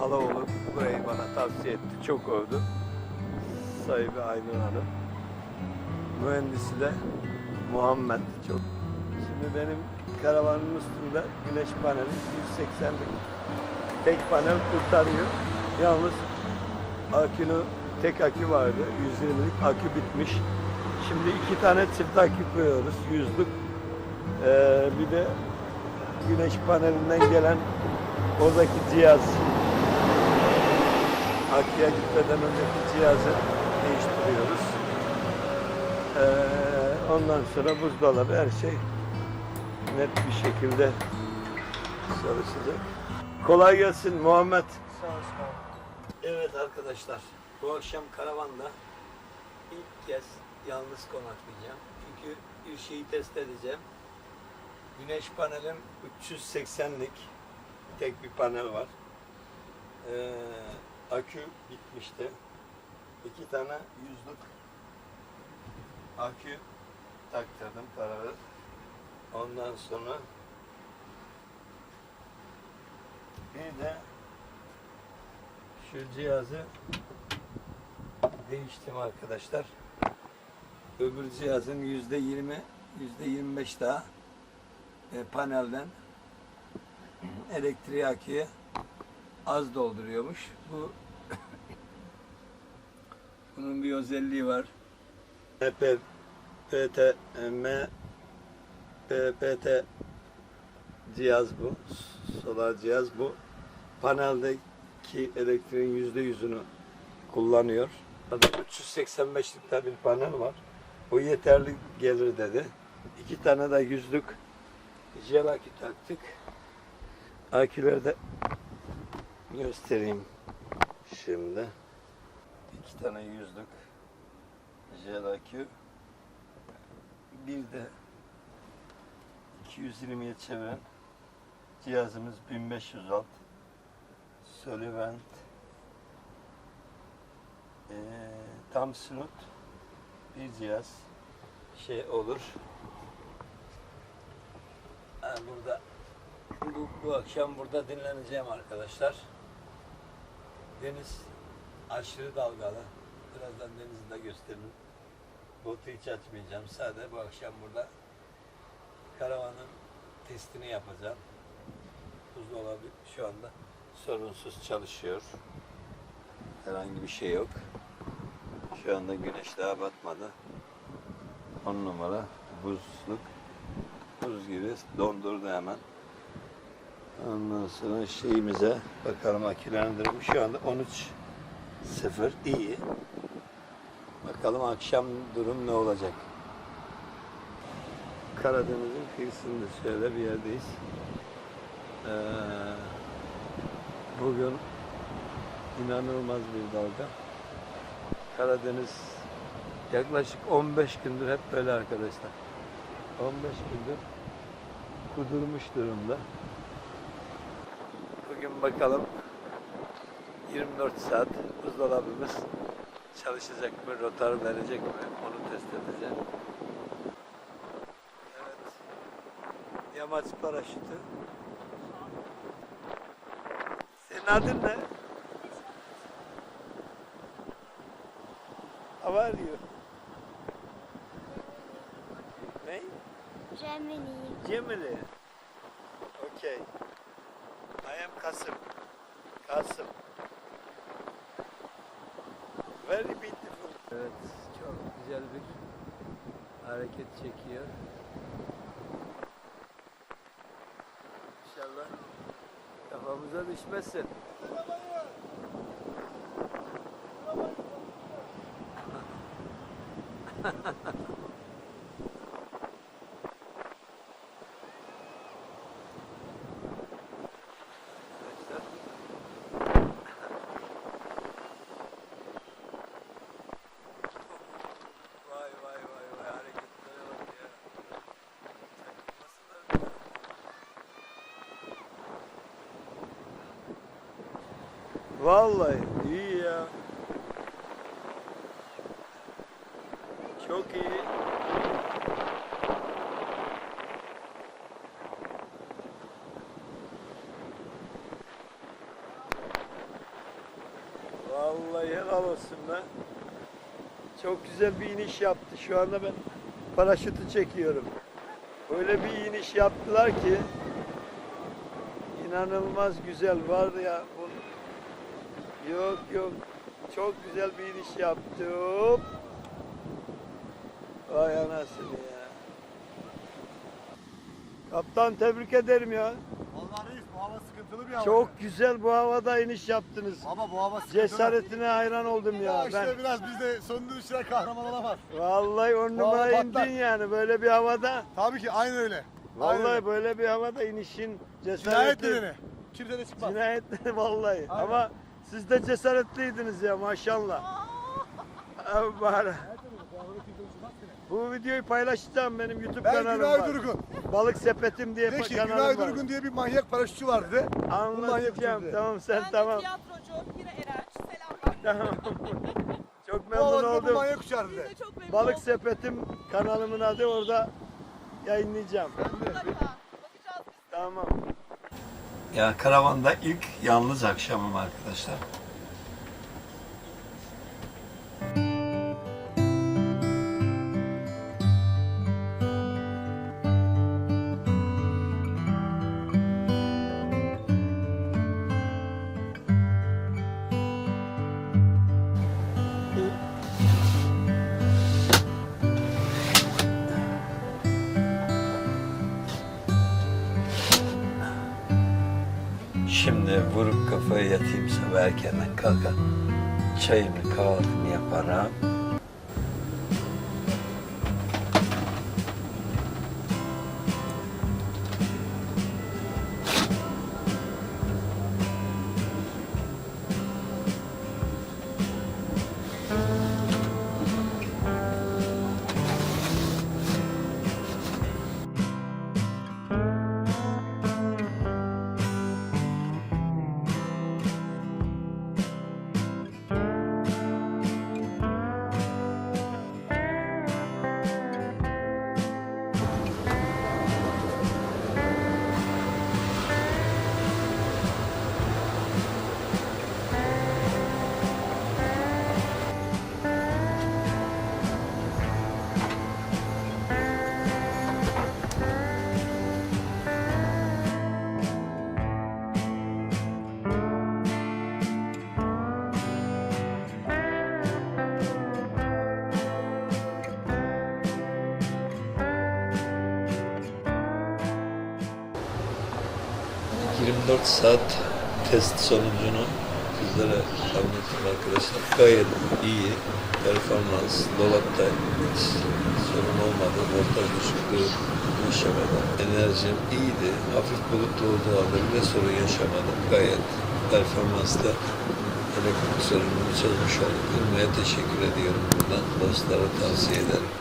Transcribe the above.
Halaoğlu burayı bana tavsiye etti. Çok övdü. Sahibi Aynur Hanım. Mühendisi de Muhammed. Çok. Şimdi benim karavanın üstünde güneş paneli 180'lik tek panel kurtarıyor. Yalnız akülü tek akü vardı. 120'lik akü bitmiş. Şimdi iki tane çift akü koyuyoruz. Yüzlük. Ee, bir de güneş panelinden gelen oradaki cihaz. Aküye gitmeden önceki cihazı değiştiriyoruz. Ee, ondan sonra buzdolabı her şey net bir şekilde çalışacak. Kolay gelsin Muhammed. Evet arkadaşlar, bu akşam karavanda ilk kez yalnız konaklayacağım. Çünkü bir şeyi test edeceğim. Güneş panelim 380'lik tek bir panel var. Ee, akü bitmişti. İki tane yüzlük akü taktırdım paralel. Ondan sonra bir de şu cihazı değiştim arkadaşlar. Öbür cihazın yüzde yirmi, yüzde yirmi beş daha e, panelden elektriği aküye az dolduruyormuş. Bu bunun bir özelliği var. MP, PT, M, PPT cihaz bu. Solar cihaz bu. Paneldeki elektriğin yüzde yüzünü kullanıyor. 385'likte bir panel var. Bu yeterli gelir dedi. İki tane de yüzlük jel akü taktık. Aküleri de göstereyim şimdi. İki tane yüzlük jel akü. Bir de 220'ye çeviren cihazımız 1500 watt. Solivent ee, tam slot bir cihaz şey olur. Ha, burada bu, bu akşam burada dinleneceğim arkadaşlar. Deniz aşırı dalgalı. Birazdan denizi de gösteririm. Botu hiç açmayacağım. Sadece bu akşam burada karavanın testini yapacağım. Buzdolabı şu anda sorunsuz çalışıyor. Herhangi bir şey yok. Şu anda güneş daha batmadı. 10 numara buzluk. Buz gibi dondurdu hemen. Ondan sonra şeyimize bakalım akülendirme şu anda 13.0 iyi. Bakalım akşam durum ne olacak. Karadeniz'in kıyısında şöyle bir yerdeyiz. Ee, bugün inanılmaz bir dalga. Karadeniz yaklaşık 15 gündür hep böyle arkadaşlar. 15 gündür kudurmuş durumda. Bugün bakalım 24 saat buzdolabımız çalışacak mı, rotar verecek mi onu test edeceğim. Evet. Yamaç paraşütü. Senin adın ne? How are you? Ne? Gemini. Gemini. Okay. Kasım. Very beautiful. Evet, çok güzel bir hareket çekiyor. İnşallah kafamıza düşmesin. Arkadaşlar. Vay vay vay vay hareketlere bak ya. Çakılmasınlar mı? Vallahi iyi ya. Çok iyi. helal olsun be. Çok güzel bir iniş yaptı. Şu anda ben paraşütü çekiyorum. Öyle bir iniş yaptılar ki inanılmaz güzel var ya. Yok yok. Çok güzel bir iniş yaptı. Hop. Vay anasını ya. Kaptan tebrik ederim ya. Vallahi reis bu hava sıkıntılı bir hava. Çok güzel bu havada iniş yaptınız. Ama bu hava sıkıntılı. Cesaretine hayran oldum Ya ya. işte Ben biraz biz de sonunda işler kahraman olamaz. vallahi on numara patlar. indin yani böyle bir havada. Tabii ki aynı öyle. Aynen Vallahi öyle. böyle bir havada inişin Cinayet cesareti. nedeni. Kimse de çıkmaz. Cinayet vallahi. Aynen. Ama siz de cesaretliydiniz ya maşallah. Abi bari. Bu videoyu paylaşacağım benim YouTube Ben kanalım Günay var. Durgun. Balık sepetim diye De ki kanalım Günay var. Durgun diye bir manyak paraşütçü vardı de. Anlatacağım tamam sen ben tamam. de tiyatrocu Mira Erenç. Selamlar. Tamam. Çok memnun bu oldum. manyak uçardı Biz de. de çok memnun Balık olduk. sepetim kanalımın adı orada yayınlayacağım. Mutlaka. Bakacağız biz. Tamam. Ya karavanda ilk yalnız akşamım arkadaşlar. Vurup kafayı yatayım sabah erkenden kalkar. Çayımı kahvaltımı yaparım. ...24 saat test sonucunu sizlere anlatayım arkadaşlar. Gayet iyi performans, dolapta hiç sorun olmadı. Voltaj düşüklüğü yaşamadım. Enerjim iyiydi. Hafif bulutlu olduğu halde bile sorun yaşamadım. Gayet performansla elektrik sorununu çözmüş olduk. Ürmeye teşekkür ediyorum buradan. Dostlara tavsiye ederim.